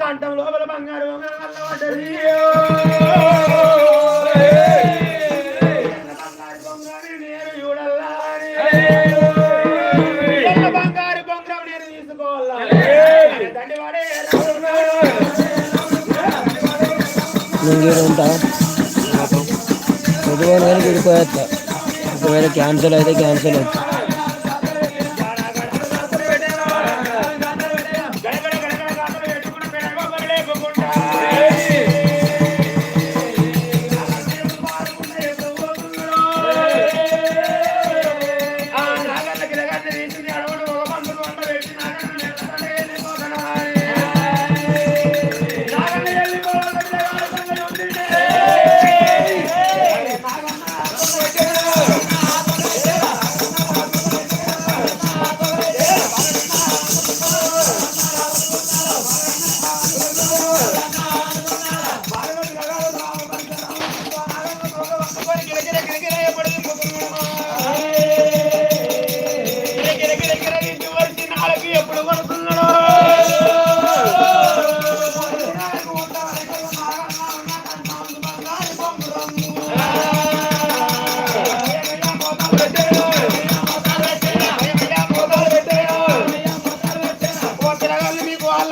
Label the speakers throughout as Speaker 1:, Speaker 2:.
Speaker 1: కంఠం లోపల బంగారు బంగారు బొంగరం నేను చూడల్లా బంగారు నేను తీసుకోవాలా
Speaker 2: ఉంటా కానీ విడిపోయేస్తా. ఒకవేళ క్యాన్సల్ అయితే క్యాన్సిల్ అవుతుంది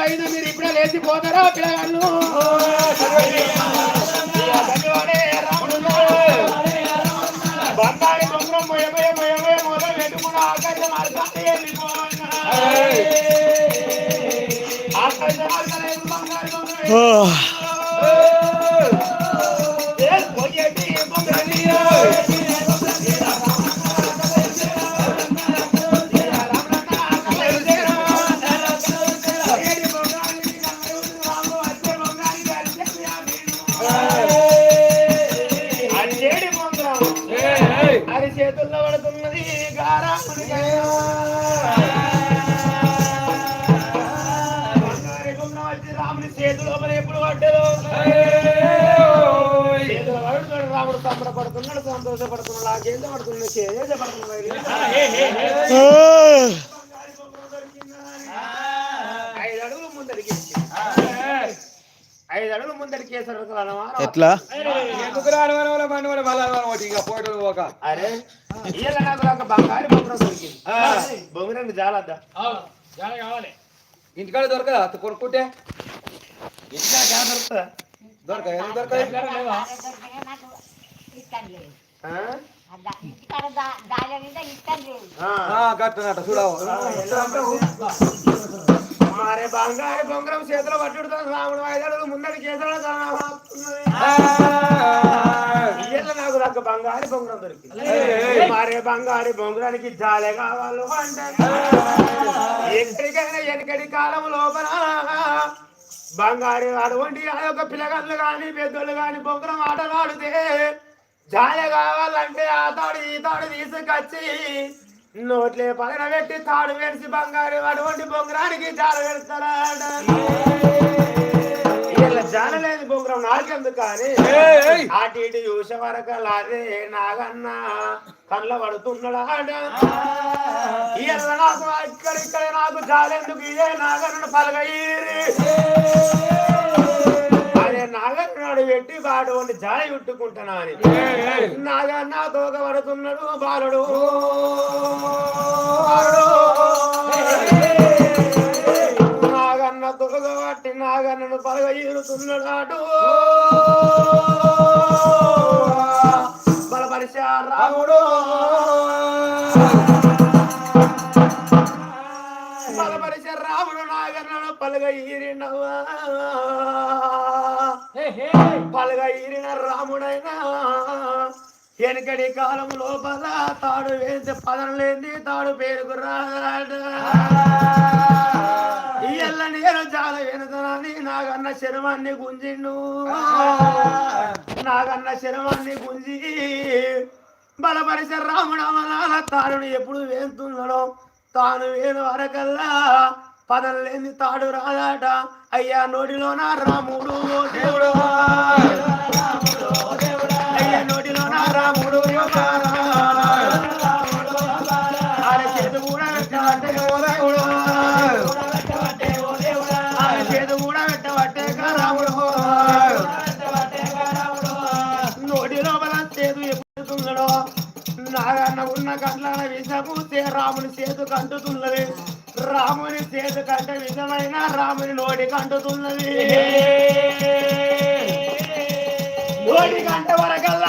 Speaker 1: వాళ్ళు అయినా మీరు ఇప్పుడే లేచిపోతారా పిల్లగాళ్ళు? బొంగరం మొయ మొయ మొయ మొయ మొదలు పెట్టుకుని ఆకాశం అర్థాన్ని వెళ్ళిపోవాలి? ఆకాశం బంగాళి బొంగరం ఏ వచ్చి రాముని చేతుల లోపల ఎప్పుడు పడుతున్నాడు రాముడు సంబరపడుతున్నాడు సంతోషపడుతున్నాడు ఆ చేత పడుతున్నాడు చేత పడుతున్నాడు ఐదు అడుగులు ముందరికి ఐదు అడుగులు ముందరికి
Speaker 2: ఎట్లా
Speaker 1: అరే ఇయ్యాల నాకు ఒక బంగారు బొమ్మరం దొరికింది బొమ్మరండి జాలద్దా
Speaker 3: ఇంటికాడ దొరకదా? అత్త కొనుక్కుంటే?
Speaker 1: ఇంటికా క్యాన్ దొరుకుతుందా?
Speaker 3: దొరక ఎందుకు దొరకదు? చూడవు?
Speaker 1: మరే బంగారు బొంగరం చేతిలో పట్టుడుతో రాముడు అడుగులు ముందరికి చేతిలో నాకు బంగారు బొంగరం దొరికింది. మరే బంగారు బొంగరానికి జాలే కావాలి? ఎక్కడికైనా వెనకటి కాలం లోపల బంగారు అటువంటి ఆ యొక్క పిల్లగాళ్ళు కానీ పెద్దోళ్ళు కానీ బొంగరం ఆటలు ఆడితే జాలే కావాలంటే ఆ తాడు ఈ తాడు తీసుకొచ్చి నోట్లే పగన పెట్టి తాడు వేసి బంగారు అటువంటి బొంగరానికి జాల పెడతారా లేని బొంగరం నాకెందుకు కానీ అటు ఇటు చూసే వరకు లాగే నాగన్న కళ్ళ పడుతున్నాడా? ఇలా నాకు ఇక్కడిక్కడ నాకు జాలెందుకు? ఇదే నాగన్న పలగయ్యి అదే నాగన్నాడు పెట్టి వాడు వండి జాలి చుట్టుకుంటున్నా అని. నాగన్న తోక పడుతున్నాడు బాలుడు. పలగ ఈరుతున్నాడు బలపరిచా రాముడు. బలపరిచే రాముడు నాగన్నను పలగ ఈరినవా పలగ ఈరిన రాముడైనా వెనకడి కాలం లోపల తాడు వేసి పదం లేని తాడు పేరుకు రాడు ఇయ్యల్ల నేను నాగన్న శరమాన్ని గుంజిండు. నాగన్న శరమాన్ని గుంజి బలపరిచే రాముడు అమలాల తాడుని ఎప్పుడు వేస్తున్నాడో తాను వేను వరకల్లా పదం లేని తాడు రాదాట. అయ్యా నోటిలోన రాముడు? ఓ దేవుడు. అయ్యా నోటిలోన రాముడు? ఓ నాగన్న ఉన్న గట్లన విషపూసే రాముని చేతు కంటుతున్నది. రాముని చేతు కంట విషమైన రాముని నోటి కంటుతున్నది. నోటి కంట వరకల్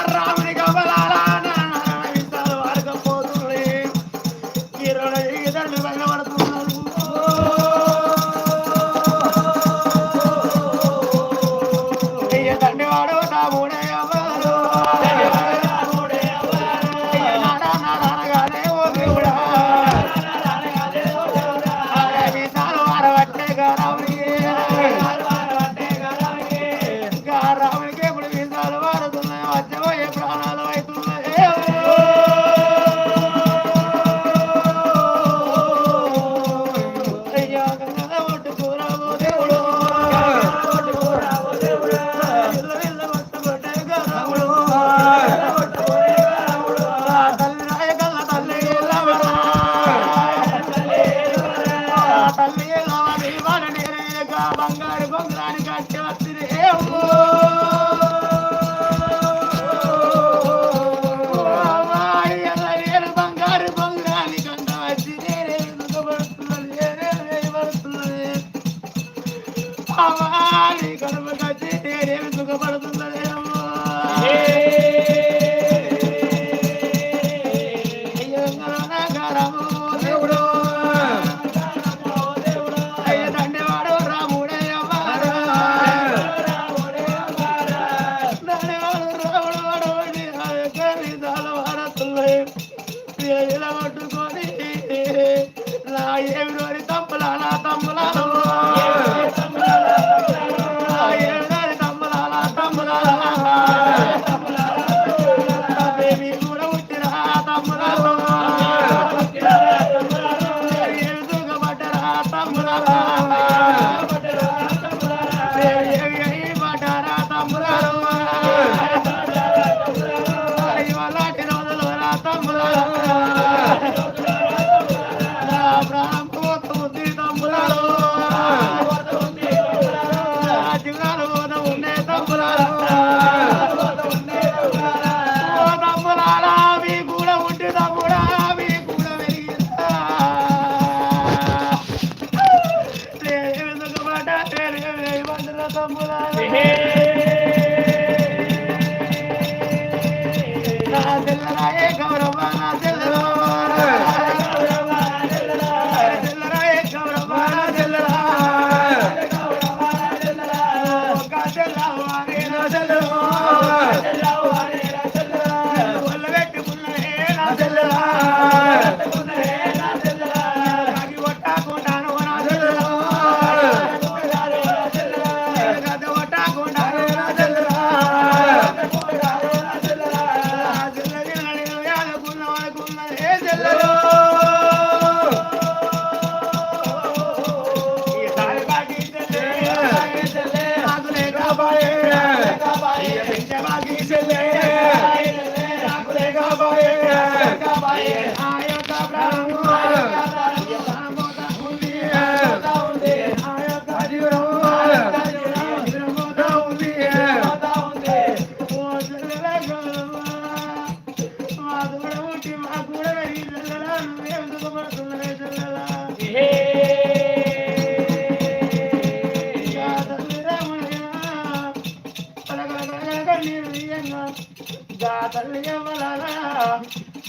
Speaker 1: తల్లి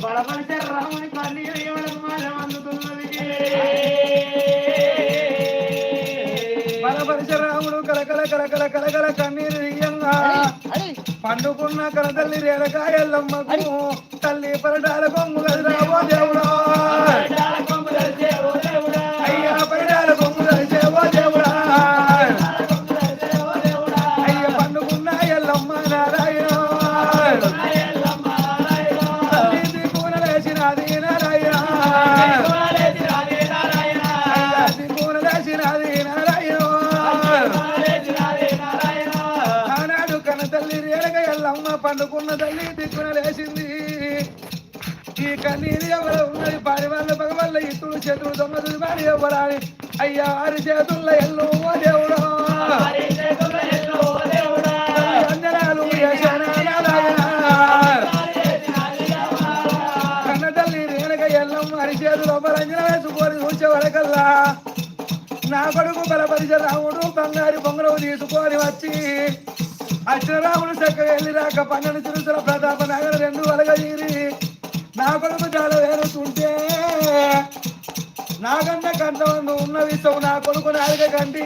Speaker 1: బలపడితే రాముని ఇవ్వడం అందుతున్నది
Speaker 3: మన పరిశరాముడు కలకల కలకల కలకల కన్నీరు దియ్యంగా పండుకున్న కనతల్లి రేణకాయల్లమ్మకు తల్లి పరటాల కొమ్ము కదిరావో పండుకున్న తల్లి దిక్కున లేచింది. ఈ కన్నీరు ఎవరు ఉన్నది పారి వాళ్ళ పగవల్ల ఇత్తుడు చేతులు తొమ్మిది మరి ఎవరాని అయ్యా ఆరు చేతుల ఎల్లు దేవుడు. అరి చేతులు నా కొడుకు బలపరిచ రాముడు బంగారు బొంగరవు తీసుకొని వచ్చి అచ్చిన చక్కగా వెళ్ళి రాక పన్నెండు చిరుతుల ప్రతాప నగర రెండు వలగీరి నా కొడుకు చాలా వేరుతుంటే నాగన్న కంటవందు ఉన్న విషయం నా కొడుకు నాలుగ కంటి.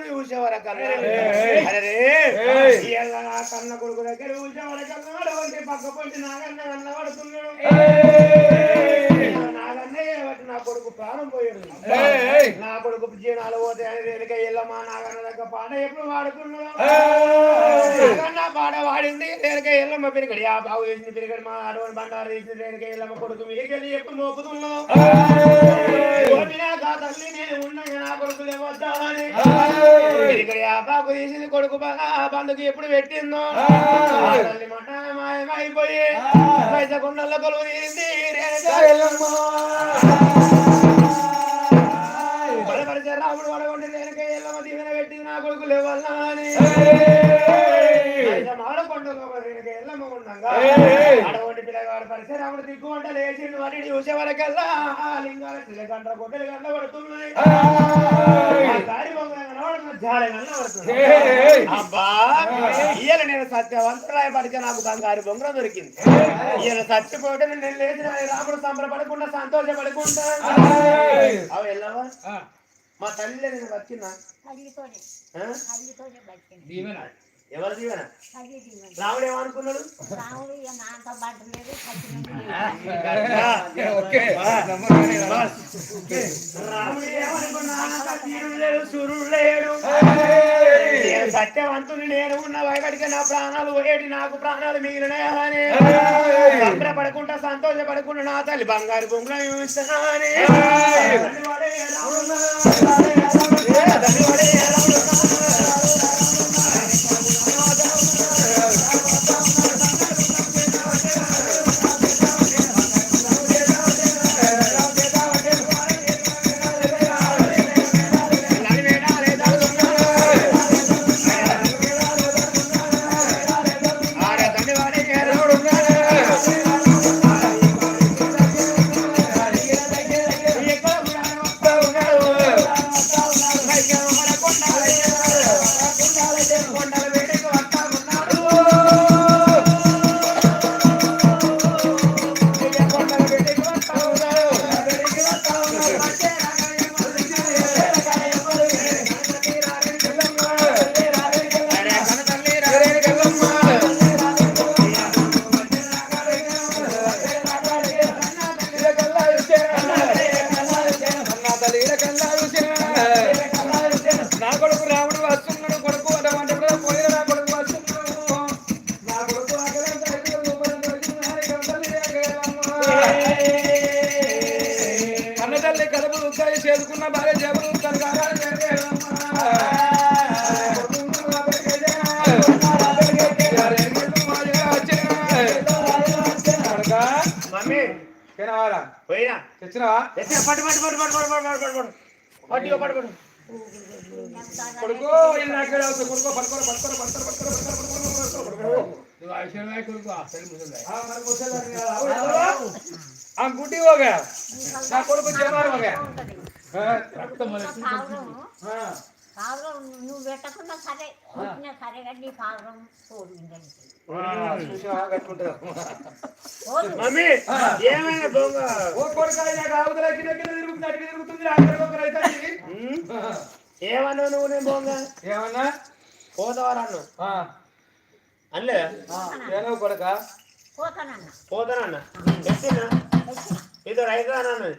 Speaker 1: కొడుకుని చూసేవారు కన్నా? కన్న కొడుకు దగ్గర చూసేవారు కన్నా? పక్క పొంచి నాగన్న కన్న పడుతున్నాడు. కొడుకు ప్రాణం పోయాడు. నా కొడుకు జీవనాలు పోతే అని రేణుక ఎల్లమ్మ నాగన్న పాట ఎప్పుడు వాడుకున్నాడు నాగన్న పాట వాడింది రేణుక ఎల్లమ్మ పెరిగడి. ఆ బాగు వేసింది పెరిగడి మా అడవని బండారు వేసింది రేణుక ఎల్లమ్మ కొడుకు. మీకెళ్ళి ఎప్పుడు మోపుతున్నావు? తల్లి నేను ఉండగా నా కొడుకు లేవద్దా అని ఇక్కడ యాపాకు తీసింది కొడుకు బంధుకు ఎప్పుడు పెట్టిందో? ఆ తల్లి మాట మాయమైపోయి పైస కొండల కొలువు రేణుక ఎల్లమ్మ రాముడు వడగొండి రేణుక ఎల్లమ్మ దీవెన పెట్టింది నా కొడుకు లేవల్లా అని రేణుక ఎల్లమ్మ ఉండగా. అడగొండి పిల్లగాడు పరిచే రాముడు దిగ్గు వంట లేచిండు వాటిని చూసే వరకల్లా. లింగాల చిలకంట గొడ్డలు గంట పడుతున్నాయి. అబ్బా! ఇయ్యాల నేను సత్యవంతురాయ పడితే నాకు బంగారు బొంగరం దొరికింది. ఈయన చచ్చిపోతే నేను లేచిన రాముడు సంబరపడకుండా సంతోషపడకుండా. అవి వెళ్ళవా మా తల్లి నేను
Speaker 4: బతికినా
Speaker 1: ఎవరు దీవెన? రాముడు ఏమనుకున్నాడు?
Speaker 4: రాముడు
Speaker 1: ఏమనుకున్నాడు? సూర్యుడు లేడు. సత్యవంతుని నేను ఉన్న వైగడికి నా ప్రాణాలు పోయేటి నాకు ప్రాణాలు మిగిలినాయని సంబరపడకుండా సంతోషపడకుండా నా తల్లి బంగారు బొంగులు
Speaker 3: పోయినవారా పోయినా తెచ్చినవా
Speaker 1: తెచ్చిన పట్టు పట్టు పట్టు పట్టు పట్టు పట్టు పట్టు పట్టు పట్టు పట్టు పట్టు
Speaker 3: కొడుకో ఇల్లు నాకేడా కొడుకో పడుకోరా పడుకోరా పడుకోరా పడుకోరా పడుకోరా పడుకోరా పడుకోరా నువ్వు ఆశీర్వాద కొడుకో ఆ సరే ముసలి ఆ మరి ముసలి हम गुटी हो गया ना को जमार हो गया हां
Speaker 4: रक्त मले हां కావరం నువ్వు పెట్టకుండా సరే వచ్చినా సరే కానీ నీ
Speaker 3: కావరం
Speaker 4: పోదు.
Speaker 1: మమ్మీ ఏమైనా దొంగ?
Speaker 3: ఓ కొడుకాయ నాకు ఆవుదల కింద కింద తిరుగుతుంది అటు తిరుగుతుంది అక్కడ
Speaker 1: ఏమన్నా నువ్వు నేను దొంగ?
Speaker 3: ఏమన్నా?
Speaker 1: పోతవారన్ను?
Speaker 3: అన్లే కొడక?
Speaker 4: పోతానన్న.
Speaker 1: ఇది రైతు అన్నది.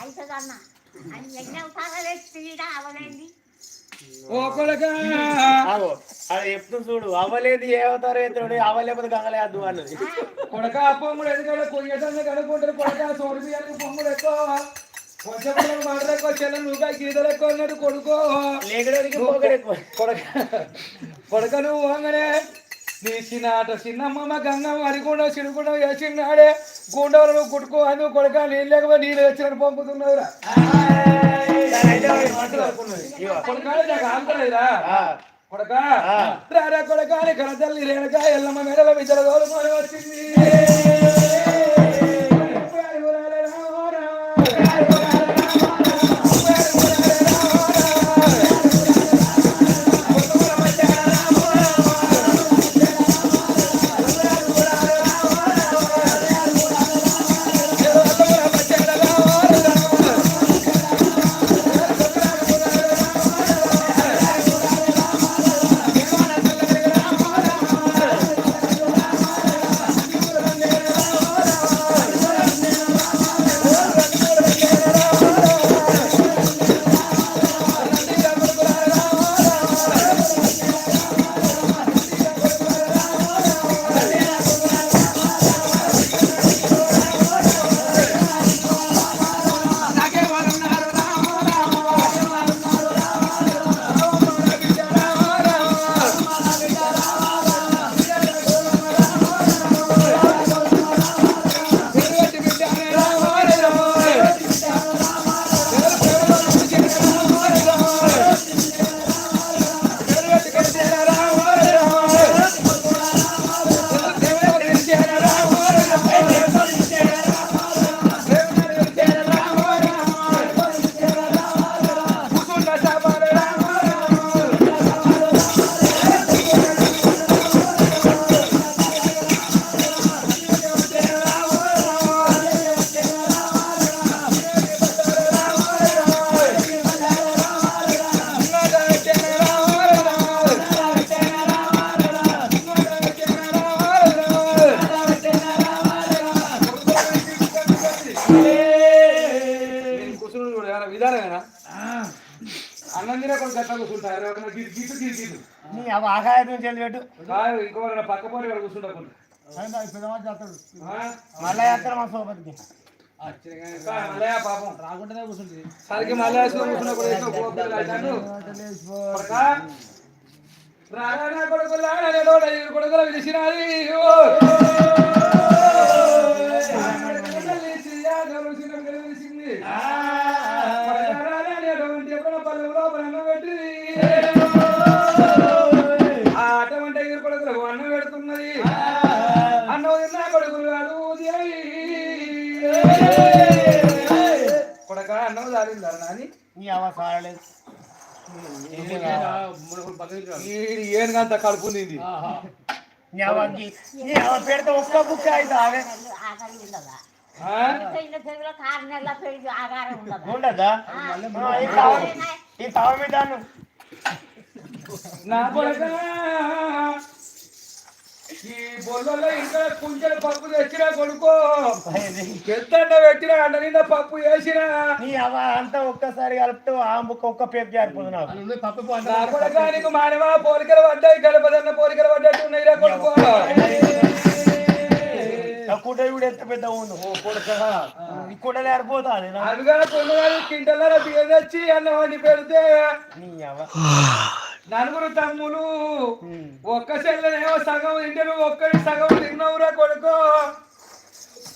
Speaker 4: అయితే అన్న అన్నీ
Speaker 3: అవతారాలు తీయడా
Speaker 1: అవనండి అది చెప్తుంది చూడు అవ్వలేదు ఏ అవతారం ఎత్తుడు అవ్వలేకపోతే గంగలేదు అన్నది.
Speaker 3: కొడక పొమ్ముడు ఎందుకంటే కొయ్యటాన్ని కనుక్కుంటారు కొడక సోడి బియ్యానికి పొమ్ముడు ఎక్కువ. కొంచెం మాట ఎక్కువ చెల్ల నువ్వు గీతలు ఎక్కువ ఉన్నాడు కొడుకో. కొడక కొడక నువ్వు పోగానే. ఆట చిన్నమ్మ గంగమ్మ అరిగుండం చిరుగుండం వేసినాడే. గుండెలు నువ్వు కుట్టుకో అని కొడక నీళ్ళు లేకపోతే నీళ్ళు వచ్చినట్టు పంపుతున్నావురా. కొడక. రారా కొడక అని కనతల్లి రేణుక ఎల్లమ్మ మెడల విద్యల తోలుకొని వచ్చింది.
Speaker 1: నుంచి వెళ్ళి పెట్టు
Speaker 3: పక్క పోటీ
Speaker 1: మళ్ళా చేస్తారు మా సోపతికి
Speaker 3: రాకుండానే కూర్చుంటుంది సరికి కొడుకులా అనేదో
Speaker 1: నీ అవ సారలేదు
Speaker 3: ఈ ఏనుగంత కడుపు నింది
Speaker 1: నీ పెడితే ఒక్క
Speaker 4: ఉండదా?
Speaker 3: ఆ?
Speaker 4: ఇంత చెవిలో
Speaker 1: ఈ
Speaker 3: బొల్లలో ఇంకా కుంచెల పప్పు తెచ్చినా కొడుకో. ఎత్తండ పెట్టినా అంట నిన్న పప్పు వేసినా.
Speaker 1: నీ అవ అంతా ఒక్కసారి కలిపితే ఆ బుక్ ఒక్క పేపు జారిపోదు నాకు.
Speaker 3: కొడక నీకు మానవా? పోలికలు పడ్డాయి గడపదన్న పోలికలు పడ్డట్టు ఉన్నాయిరా కొడుకో.
Speaker 1: కూడా ఎంత పెద్ద ఉండు ఓ కొడుకగా ఈ కూట లేరిపోతాది నా
Speaker 3: అదిగా కొనుగాని కింటల బియ్యం తెచ్చి అన్నం వండి పెడితే.
Speaker 1: నీ అవ.
Speaker 3: నలుగురు తమ్ములు. ఒక్క చెల్లెనేమో సగం తింటే నువ్వు ఒక్కడి సగం తిన్నావురా కొడుకో.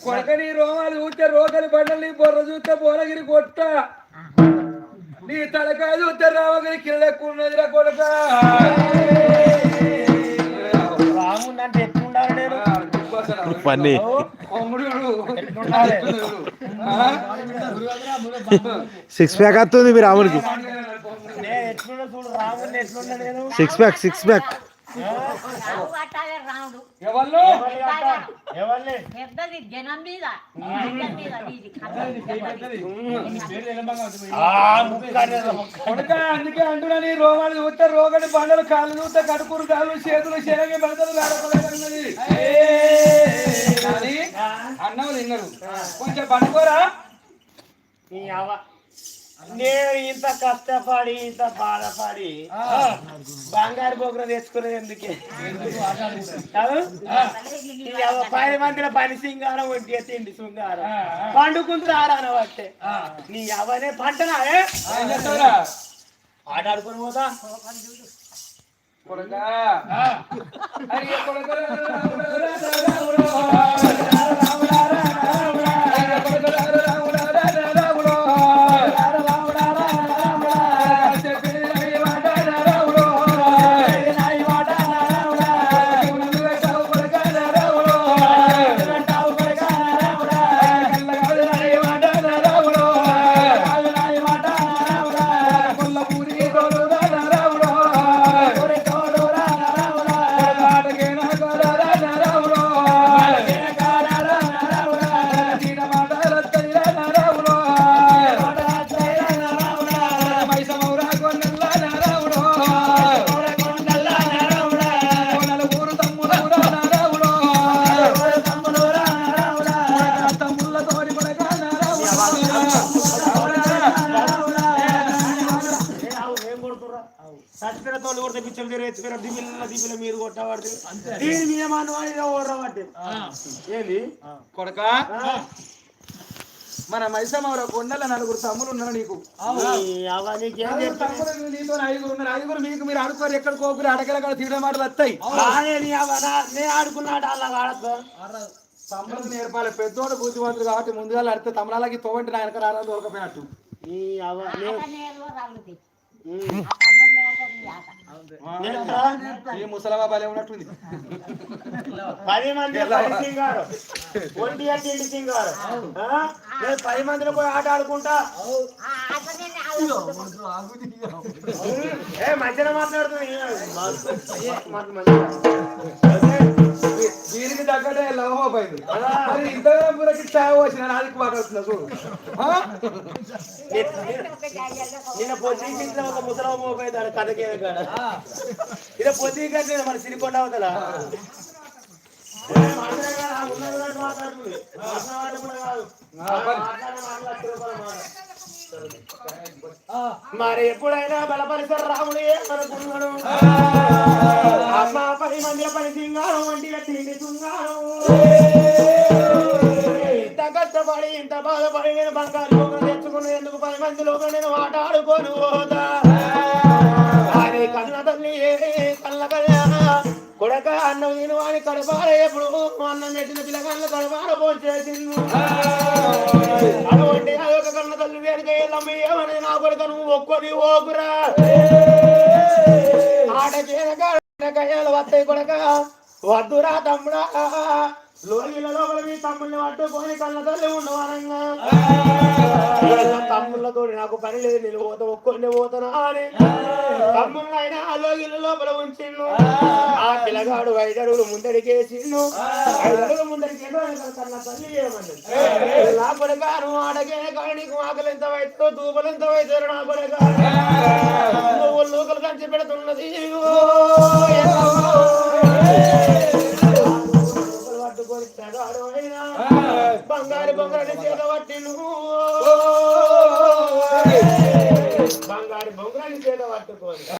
Speaker 3: కొడకని రోమాలు చూస్తే రోకలి బండలు నీ బొర్ర చూస్తే బోరగిరి కొట్ట. నీ తలకాయ చూస్తే ఎక్కువ ఉన్నదిరా కొడక.
Speaker 1: రాముంది అంటే ఎట్లుండాలి నేను?
Speaker 2: పని.
Speaker 3: కొమ్ముడు
Speaker 1: ఎట్లుండాలి?
Speaker 2: సిక్స్ ప్యాక్ వస్తుంది మీ రాముడికి
Speaker 1: నేను ఎట్లున్నా చూడు రాముడిని ఎట్లున్నా నేను
Speaker 2: సిక్స్ ప్యాక్ సిక్స్ ప్యాక్
Speaker 3: అందుకే అంటున్నా నీ రోగాలు చూస్తే రోగడి బండలు కాళ్ళు చూస్తే కడుపురు కాళ్ళు చేతులు పెడతారు వేడపడేది అన్నం తిన్నారు కొంచెం పండుకోరా?
Speaker 1: నేను ఇంత కష్టపడి ఇంత బాధపడి బంగారు బొగ్గులు తెచ్చుకునేది ఎందుకే? పది మందిలో పని సింగారం ఒంటి తిండి శృంగారం. పండుకుంటూ ఆరాన పట్టే నీ అవనే పంటనా? ఆట ఆడుకొని పోతా.
Speaker 3: కొడుకా.
Speaker 1: ఏంది?
Speaker 3: కొడక? మన మైసమ్మర కొండల నలుగురు తమ్ములు ఉన్నారు నీకు. నీతో ఐదుగురు ఉన్నారు. ఐదుగురు మీకు మీరు ఆడుకోరు. ఎక్కడ కోకురు అడగల తీయడం మాటలు వస్తాయి. తమ్ముడు నేర్పాలి. పెద్దోడు బుద్ధిమంతుడు కాబట్టి ముందుగా అడితే తమ్ముళ్ళకి తోవంటి నా వెనక రారా దొరకపోయినట్టు
Speaker 1: ఈ అవ్వ నే-
Speaker 3: ముసలమ్మ భలే ఉన్నట్టుంది.
Speaker 1: పది మంది పది సింగారు. ఒంటి సింగారు? నేను పది మందిలో పోయి ఆట ఆడుకుంటా. ఏ మధ్యలో మాట్లాడుతుంది
Speaker 3: దీనికి తగ్గట్టే లవ్ పోయింది
Speaker 1: అలా.
Speaker 3: మరి పూరకి చావు వచ్చిన నాదికి మాట్లాడుతున్నా చూడు
Speaker 1: నిన్న పొద్దు ఇంట్లో ఒక ముసలమ్మ మోపోయింది ఆడ కథకే కాడ ఇలా పొద్దు కట్టిన మన సిరికొండ అవతల మాట్లాడుతుంది. మరి ఎప్పుడైనా బలపరిసర రాముడు ఏమనుకున్నాడు అమ్మ పది మంది పని సింగారం వంటి తిండి సింగారం ఇంత కష్టపడి ఇంత బాధపడి నేను బంగారు లోకం తెచ్చుకుని ఎందుకు పది మందిలో నేను ఆట ఆడుకొని పోతా? అది కన్న తల్లి కొడక అన్నం నేను వాడి కడపార ఎప్పుడు? అన్నం పెట్టిన పిల్లగాళ్ళ కడపార పోసేసింది అటువంటి అదొక కన్న తల్లి వేరుగా ఎల్లమ్మ ఏమని నా కొడుక నువ్వు ఒక్కొని ఓకురా. ఆట చేయగాయాలు వస్తాయి కొడక. వద్దురా తమ్ముడా. లోగిల మీ తమ్ముల్ని పట్టుకొని కన్న తల్లి ఉండవారంగా తమ్ముళ్ళతో నాకు పని లేదు నేను పోత ఒక్కొని పోతాను అని. తమ్ముళ్ళైనా ఆ లోగిల లోపల ఉంచిండు. ఆ పిల్లగాడు ఐదడుగులు ముందడికేసిండు. ఐదడుగులు ముందడికేసి కన్న తల్లి చేయమని నా కొడగాను ఆడగే కానీ నీకు ఆకలి ఎంత వయసులో తూపలు ఎంత వయసు నా కొడగా నువ్వు లోకలు కంచి పెడుతున్నది బంగారు బొంగరని చేతబట్టిను బంగారు బొంగరని చేతబట్టుకోని